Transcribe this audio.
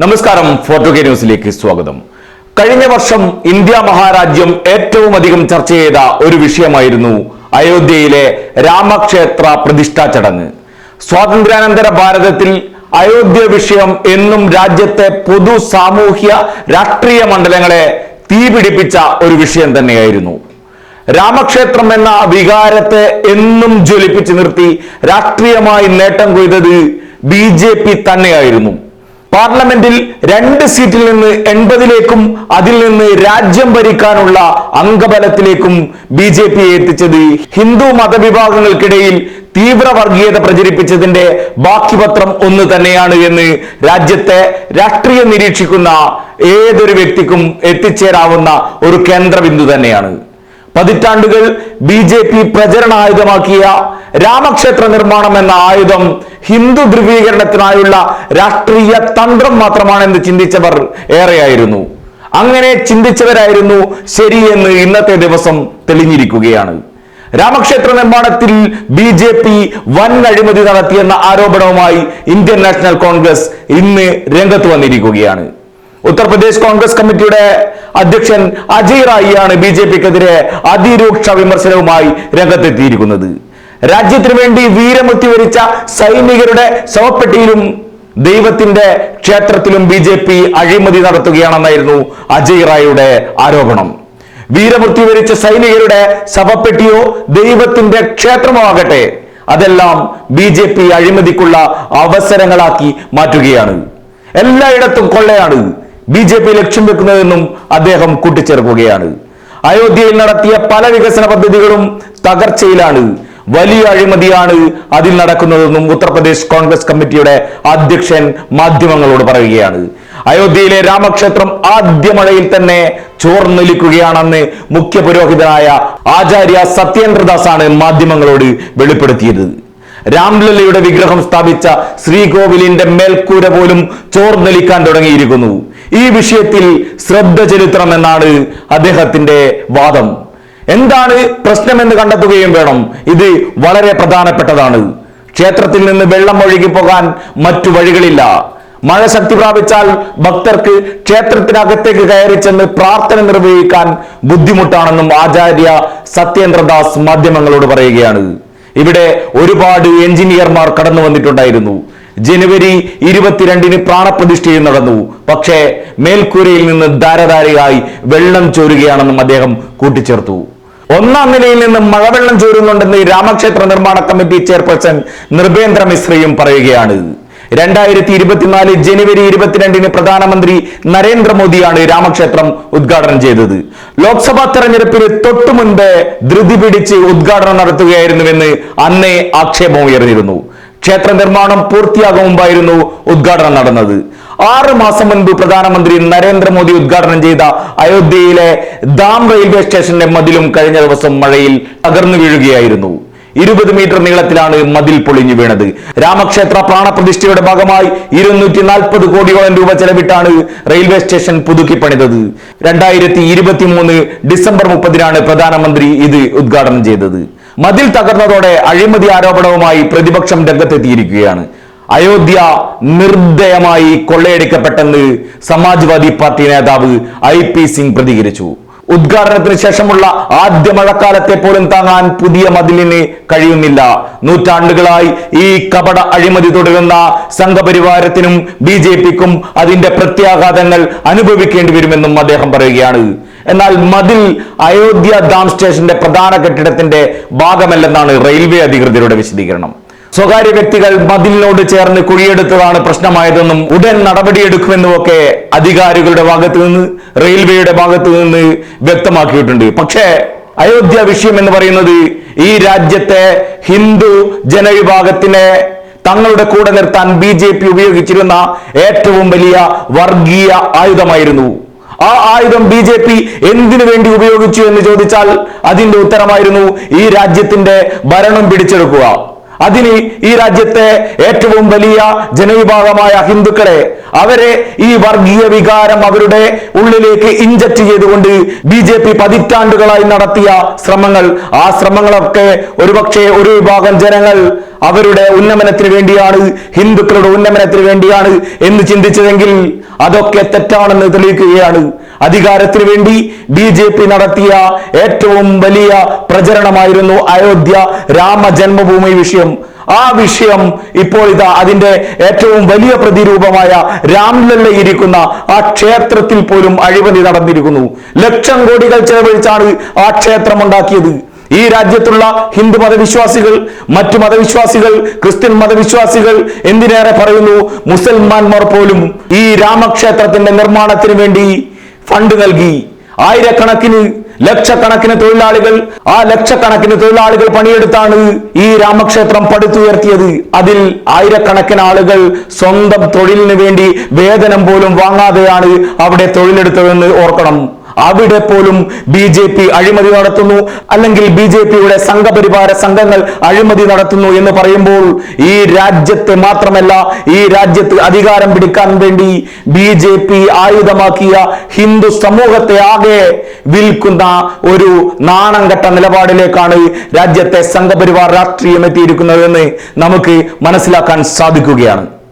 നമസ്കാരം photo K ന്യൂസിലേക്ക് സ്വാഗതം. കഴിഞ്ഞ വർഷം ഇന്ത്യ മഹാരാജ്യം ഏറ്റവും അധികം ചർച്ച ചെയ്ത ഒരു വിഷയമായിരുന്നു അയോധ്യയിലെ രാമക്ഷേത്ര പ്രതിഷ്ഠാ ചടങ്ങ്. സ്വാതന്ത്ര്യാനന്തര ഭാരതത്തിൽ അയോധ്യ വിഷയം എന്നും രാജ്യത്തെ പൊതു സാമൂഹ്യ രാഷ്ട്രീയ മണ്ഡലങ്ങളെ തീപിടിപ്പിച്ച ഒരു വിഷയം തന്നെയായിരുന്നു. രാമക്ഷേത്രം എന്ന വികാരത്തെ എന്നും ജ്വലിപ്പിച്ചു നിർത്തി രാഷ്ട്രീയമായി നേട്ടം കൊയ്തത് ബി ജെ പി തന്നെയായിരുന്നു. പാർലമെന്റിൽ രണ്ട് സീറ്റിൽ നിന്ന് എൺപതിലേക്കും അതിൽ നിന്ന് രാജ്യം ഭരിക്കാനുള്ള അംഗബലത്തിലേക്കും ബി ജെ പി എത്തിച്ചത് ഹിന്ദു മതവിഭാഗങ്ങൾക്കിടയിൽ തീവ്ര വർഗീയത പ്രചരിപ്പിച്ചതിന്റെ ബാക്കിപത്രം ഒന്ന് തന്നെയാണ് എന്ന് രാജ്യത്തെ രാഷ്ട്രീയം നിരീക്ഷിക്കുന്ന ഏതൊരു വ്യക്തിക്കും എത്തിച്ചേരാവുന്ന ഒരു കേന്ദ്രബിന്ദു തന്നെയാണ്. പതിറ്റാണ്ടുകൾ ബി ജെ പി പ്രചരണായുധമാക്കിയ രാമക്ഷേത്ര നിർമ്മാണം എന്ന ആയുധം ഹിന്ദു ധ്രുവീകരണത്തിനായുള്ള രാഷ്ട്രീയ തന്ത്രം മാത്രമാണെന്ന് ചിന്തിച്ചവർ ഏറെയായിരുന്നു. അങ്ങനെ ചിന്തിച്ചവരായിരുന്നു ശരിയെന്ന് ഇന്നത്തെ ദിവസം തെളിഞ്ഞിരിക്കുകയാണ്. രാമക്ഷേത്ര നിർമ്മാണത്തിൽ ബി ജെ പി വൻ അഴിമതി നടത്തിയെന്ന ആരോപണവുമായി ഇന്ത്യൻ നാഷണൽ കോൺഗ്രസ് ഇന്ന് രംഗത്ത് വന്നിരിക്കുകയാണ്. ഉത്തർപ്രദേശ് കോൺഗ്രസ് കമ്മിറ്റിയുടെ അധ്യക്ഷൻ അജയ് റായിയാണ് ബി ജെ പിക്കെതിരെ അതിരൂക്ഷ വിമർശനവുമായി രംഗത്തെത്തിയിരിക്കുന്നത്. രാജ്യത്തിനു വേണ്ടി വീരമൃത്യു വരിച്ച സൈനികരുടെ ശവപ്പെട്ടിയിലും ദൈവത്തിന്റെ ക്ഷേത്രത്തിലും ബി ജെ പി അഴിമതി നടത്തുകയാണെന്നായിരുന്നു അജയ് റായിയുടെ ആരോപണം. വീരമൃത്യു വരിച്ച സൈനികരുടെ ശവപ്പെട്ടിയോ ദൈവത്തിന്റെ ക്ഷേത്രമോ ആകട്ടെ അതെല്ലാം ബി ജെ പി അഴിമതിക്കുള്ള അവസരങ്ങളാക്കി മാറ്റുകയാണ്. എല്ലായിടത്തും കൊള്ളയാണ്. ബി ജെ പി ലക്ഷ്യം വെക്കുന്നതെന്നും അദ്ദേഹം കൂട്ടിച്ചേർക്കുകയാണ്. അയോധ്യയിൽ നടത്തിയ പല വികസന പദ്ധതികളും തകർച്ചയിലാണ്. വലിയ അഴിമതിയാണ് അതിൽ നടക്കുന്നതെന്നും ഉത്തർപ്രദേശ് കോൺഗ്രസ് കമ്മിറ്റിയുടെ അധ്യക്ഷൻ മാധ്യമങ്ങളോട് പറയുകയാണ്. അയോധ്യയിലെ രാമക്ഷേത്രം ആദ്യ മഴയിൽ തന്നെ ചോർന്നൊലിക്കുകയാണെന്ന് മുഖ്യ പുരോഹിതനായ ആചാര്യ സത്യേന്ദ്രദാസ് ആണ് മാധ്യമങ്ങളോട് വെളിപ്പെടുത്തിയത്. രാംലല്ലയുടെ വിഗ്രഹം സ്ഥാപിച്ച ശ്രീകോവിലിന്റെ മേൽക്കൂര പോലും ചോർന്നൊലിക്കാൻ തുടങ്ങിയിരിക്കുന്നു. ഈ വിഷയത്തിൽ ശ്രദ്ധ ചെലുത്തണമെന്നാണ് അദ്ദേഹത്തിന്റെ വാദം. എന്താണ് പ്രശ്നമെന്ന് കണ്ടെത്തുകയും വേണം. ഇത് വളരെ പ്രധാനപ്പെട്ടതാണ്. ക്ഷേത്രത്തിൽ നിന്ന് വെള്ളം ഒഴുകി പോകാൻ മറ്റു വഴികളില്ല. മഴ ശക്തി പ്രാപിച്ചാൽ ഭക്തർക്ക് ക്ഷേത്രത്തിനകത്തേക്ക് കയറി ചെന്ന് പ്രാർത്ഥന നിർവഹിക്കാൻ ബുദ്ധിമുട്ടാണെന്നും ആചാര്യ സത്യേന്ദ്രദാസ് മാധ്യമങ്ങളോട് പറയുകയാണ്. ഇവിടെ ഒരുപാട് എഞ്ചിനീയർമാർ കടന്നു വന്നിട്ടുണ്ടായിരുന്നു ജനുവരി ഇരുപത്തിരണ്ടിന് പ്രാണപ്രതിഷ്ഠയും നടന്നു. പക്ഷേ മേൽക്കൂരയിൽ നിന്ന് ധാരധാരയായി വെള്ളം ചോരുകയാണെന്നും അദ്ദേഹം കൂട്ടിച്ചേർത്തു. ഒന്നാം നിലയിൽ നിന്ന് മഴവെള്ളം ചോരുന്നുണ്ടെന്ന് രാമക്ഷേത്ര നിർമ്മാണ കമ്മിറ്റി ചെയർപേഴ്സൺ നിർഭേന്ദ്ര മിശ്രയും പറയുകയാണ്. രണ്ടായിരത്തി ഇരുപത്തിനാല് ജനുവരി ഇരുപത്തിരണ്ടിന് പ്രധാനമന്ത്രി നരേന്ദ്രമോദിയാണ് രാമക്ഷേത്രം ഉദ്ഘാടനം ചെയ്തത്. ലോക്സഭാ തെരഞ്ഞെടുപ്പിന് തൊട്ടു മുൻപ് ധൃതി പിടിച്ച് ഉദ്ഘാടനം നടത്തുകയായിരുന്നുവെന്ന് അന്നേ ആക്ഷേപം ഉയർന്നിരുന്നു. ക്ഷേത്ര നിർമ്മാണം പൂർത്തിയാകും മുമ്പായിരുന്നു ഉദ്ഘാടനം നടന്നത്. ആറ് മാസം മുൻപ് പ്രധാനമന്ത്രി നരേന്ദ്രമോദി ഉദ്ഘാടനം ചെയ്ത അയോധ്യയിലെ ദാം റെയിൽവേ സ്റ്റേഷന്റെ മതിലും കഴിഞ്ഞ ദിവസം മഴയിൽ തകർന്നു വീഴുകയായിരുന്നു. ഇരുപത് മീറ്റർ നീളത്തിലാണ് മതിൽ പൊളിഞ്ഞു വീണത്. രാമക്ഷേത്ര പ്രാണപ്രതിഷ്ഠയുടെ ഭാഗമായി ഇരുന്നൂറ്റി നാൽപ്പത് കോടിയോളം രൂപ ചെലവിട്ടാണ് റെയിൽവേ സ്റ്റേഷൻ പുതുക്കി പണിതത്. രണ്ടായിരത്തി ഡിസംബർ മുപ്പതിനാണ് പ്രധാനമന്ത്രി ഇത് ഉദ്ഘാടനം ചെയ്തത്. മതിൽ തകർന്നതോടെ അഴിമതി ആരോപണവുമായി പ്രതിപക്ഷം രംഗത്തെത്തിയിരിക്കുകയാണ്. അയോധ്യ നിർദ്ദയമായി കൊള്ളയടിക്കപ്പെട്ടെന്ന് സമാജ്വാദി പാർട്ടി നേതാവ് ഐ പി സിംഗ് പ്രതികരിച്ചു. ഉദ്ഘാടനത്തിന് ശേഷമുള്ള ആദ്യ മഴക്കാലത്തെ പോലും താങ്ങാൻ പുതിയ മതിലിന് കഴിയുന്നില്ല. നൂറ്റാണ്ടുകളായി ഈ കപട അഴിമതി തുടരുന്ന സംഘപരിവാരത്തിനും ബി ജെ പിക്കും അതിന്റെ പ്രത്യാഘാതങ്ങൾ അനുഭവിക്കേണ്ടി വരുമെന്നും അദ്ദേഹം പറയുകയാണ്. എന്നാൽ മതിൽ അയോധ്യ ഡാം സ്റ്റേഷന്റെ പ്രധാന കെട്ടിടത്തിന്റെ ഭാഗമല്ലെന്നാണ് റെയിൽവേ അധികൃതരുടെ വിശദീകരണം. സ്വകാര്യ വ്യക്തികൾ മതിലിനോട് ചേർന്ന് കുഴിയെടുത്തതാണ് പ്രശ്നമായതെന്നും ഉടൻ നടപടിയെടുക്കുമെന്നുമൊക്കെ അധികാരികളുടെ ഭാഗത്തു നിന്ന് റെയിൽവേയുടെ ഭാഗത്തു നിന്ന് വ്യക്തമാക്കിയിട്ടുണ്ട്. പക്ഷേ അയോധ്യ വിഷയം എന്ന് പറയുന്നത് ഈ രാജ്യത്തെ ഹിന്ദു ജനവിഭാഗത്തിനെ തങ്ങളുടെ കൂടെ നിർത്താൻ ബി ഉപയോഗിച്ചിരുന്ന ഏറ്റവും വലിയ വർഗീയ ആയുധമായിരുന്നു. ആ ആയുധം ബി ജെ പി എന്തിനു വേണ്ടി ഉപയോഗിച്ചു എന്ന് ചോദിച്ചാൽ അതിന്റെ ഉത്തരമായിരുന്നു ഈ രാജ്യത്തിന്റെ ഭരണം പിടിച്ചെടുക്കുക. അതിന് ഈ രാജ്യത്തെ ഏറ്റവും വലിയ ജനവിഭാഗമായ ഹിന്ദുക്കളെ അവരെ ഈ വർഗീയ വികാരം അവരുടെ ഉള്ളിലേക്ക് ഇഞ്ചക്ട് ചെയ്തുകൊണ്ട് ബി ജെ പി പതിറ്റാണ്ടുകളായി നടത്തിയ ശ്രമങ്ങൾ. ആ ശ്രമങ്ങളൊക്കെ ഒരുപക്ഷെ ഒരു വിഭാഗം ജനങ്ങൾ അവരുടെ ഉന്നമനത്തിന് വേണ്ടിയാണ് ഹിന്ദുക്കളുടെ ഉന്നമനത്തിന് വേണ്ടിയാണ് എന്ന് ചിന്തിച്ചതെങ്കിൽ അതൊക്കെ തെറ്റാണെന്ന് തെളിയിക്കുകയാണ്. അധികാരത്തിന് വേണ്ടി ബി ജെ പി നടത്തിയ ഏറ്റവും വലിയ പ്രചരണമായിരുന്നു അയോധ്യ രാമജന്മഭൂമി വിഷയം. ആ വിഷയം ഇപ്പോൾ ഇതാ അതിന്റെ ഏറ്റവും വലിയ പ്രതിരൂപമായ രാംലല്ല ഇരിക്കുന്ന ആ ക്ഷേത്രത്തിൽ പോലും അഴിമതി നടന്നിരിക്കുന്നു. ലക്ഷം കോടികൾ ചെലവഴിച്ചാണ് ആ ക്ഷേത്രം ഉണ്ടാക്കിയത്. ഈ രാജ്യത്തുള്ള ഹിന്ദു മതവിശ്വാസികൾ മറ്റു മതവിശ്വാസികൾ ക്രിസ്ത്യൻ മതവിശ്വാസികൾ എന്തിനേറെ പറയുന്നു? മുസൽമാൻമാർ പോലും ഈ രാമക്ഷേത്രത്തിന്റെ നിർമ്മാണത്തിന് വേണ്ടി ഫണ്ട് നൽകി. ആയിരക്കണക്കിന് ലക്ഷക്കണക്കിന് തൊഴിലാളികൾ ആ ലക്ഷക്കണക്കിന് തൊഴിലാളികൾ പണിയെടുത്താണ് ഈ രാമക്ഷേത്രം പടുത്തുയർത്തിയത്. അതിൽ ആയിരക്കണക്കിന് ആളുകൾ സ്വന്തം തൊഴിലിന് വേണ്ടി വേതനം പോലും വാങ്ങാതെയാണ് അവിടെ തൊഴിലെടുത്തതെന്ന് ഓർക്കണം. അവിടെ പോലും ബി ജെ പി അഴിമതി നടത്തുന്നു. അല്ലെങ്കിൽ ബി ജെ പിയുടെ സംഘപരിവാര സംഘങ്ങൾ അഴിമതി നടത്തുന്നു എന്ന് പറയുമ്പോൾ ഈ രാജ്യത്തെ മാത്രമല്ല ഈ രാജ്യത്ത് അധികാരം പിടിക്കാൻ വേണ്ടി ബി ജെ പി ആയുധമാക്കിയ ഹിന്ദു സമൂഹത്തെ ആകെ വിൽക്കുന്ന ഒരു നാണം നിലപാടിലേക്കാണ് രാജ്യത്തെ സംഘപരിവാർ രാഷ്ട്രീയം എത്തിയിരിക്കുന്നതെന്ന് നമുക്ക് മനസ്സിലാക്കാൻ സാധിക്കുകയാണ്.